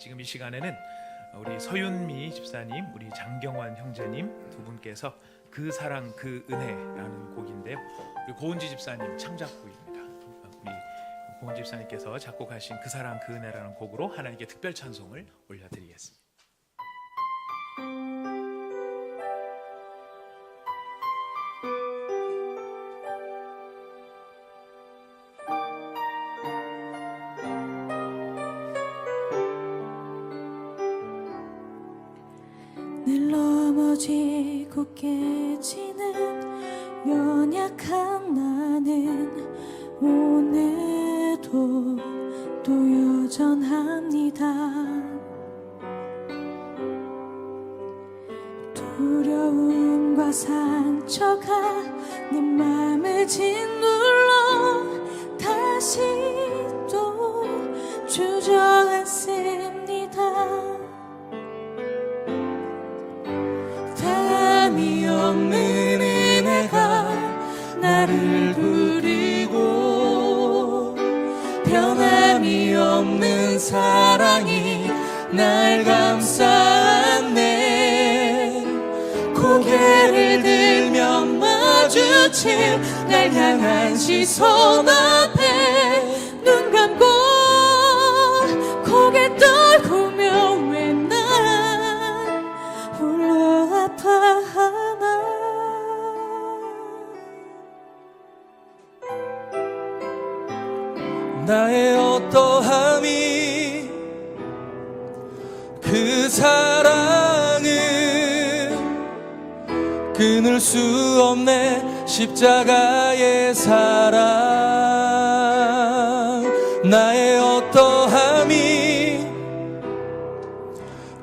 지금 이 시간에는 우리 서윤미 집사님, 우리 장경환 형제님 두 분께서 그 사랑 그 은혜라는 곡인데요. 우리 고은지 집사님 창작곡입니다. 우리 고은지 집사님께서 작곡하신 그 사랑 그 은혜라는 곡으로 하나님께 특별 찬송을 올려드리겠습니다. 넘어지고 깨지는 연약한 나는 오늘도 또 여전합니다. 두려움과 상처가 내 맘을 짓눌러 사랑이 날 감싸네. 고개를 들며 마주친 날 향한 시선 앞에 눈 감고 고개 떨구며 왜날 홀로 아파하나 나의 어떠함이 사랑은 끊을 수 없네. 십자가의 사랑. 나의 어떠함이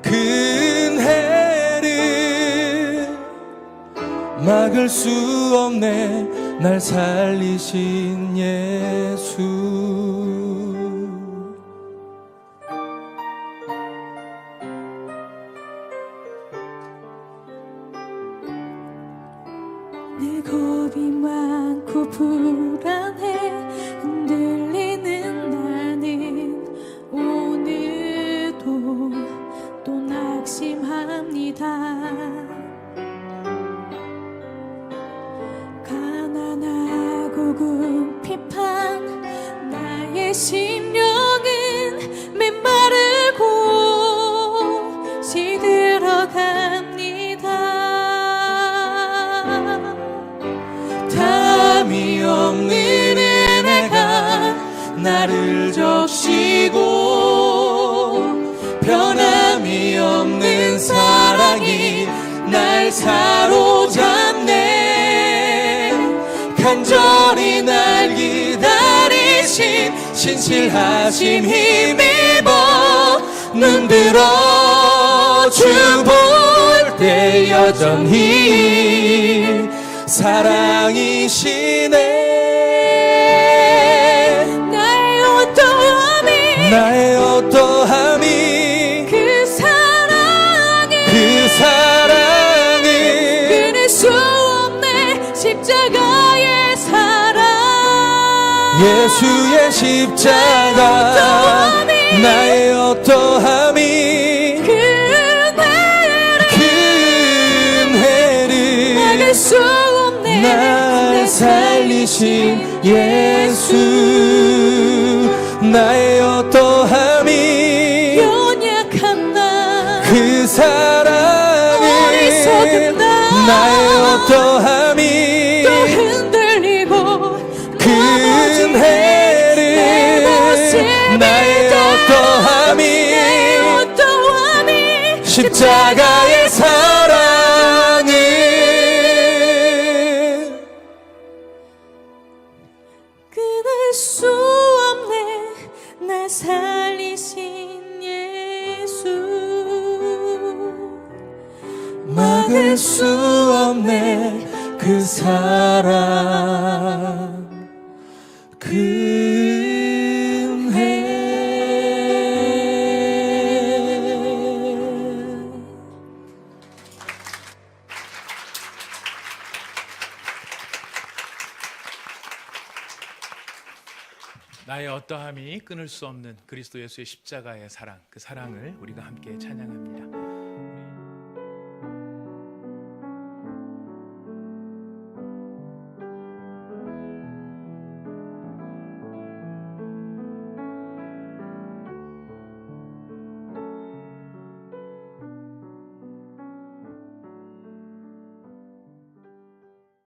그 은혜를 막을 수 없네. 날 살리신 예수 내 겁이 많고 불안해 흔들리는 나는 오늘도 또 낙심합니다. 가난하고 궁핍한 나의 심령 나를 적시고 변함이 없는 사랑이 날 사로잡네. 간절히 날 기다리신 신실하신 힘입어 눈들어 주볼 때 여전히 사랑이시네 나의 어떠함이 그 사랑이 그 사랑은 끊을 수 없네 십자가의 사랑. 예수의 십자가 나의 어떠함이 그 은혜를 그 은혜를 막을 수 없네 날내 살리신 예수 나의 어떠함이 연약한 나그 사랑은 어리석은 나 나의 어떠함이 또 흔들리고 그 은혜를 나의 어떠함이 어떠함이 십자가의 막을 수 없네 그 사랑 그 은혜 나의 어떠함이 끊을 수 없는 그리스도 예수의 십자가의 사랑, 그 사랑을 우리가 함께 찬양합니다.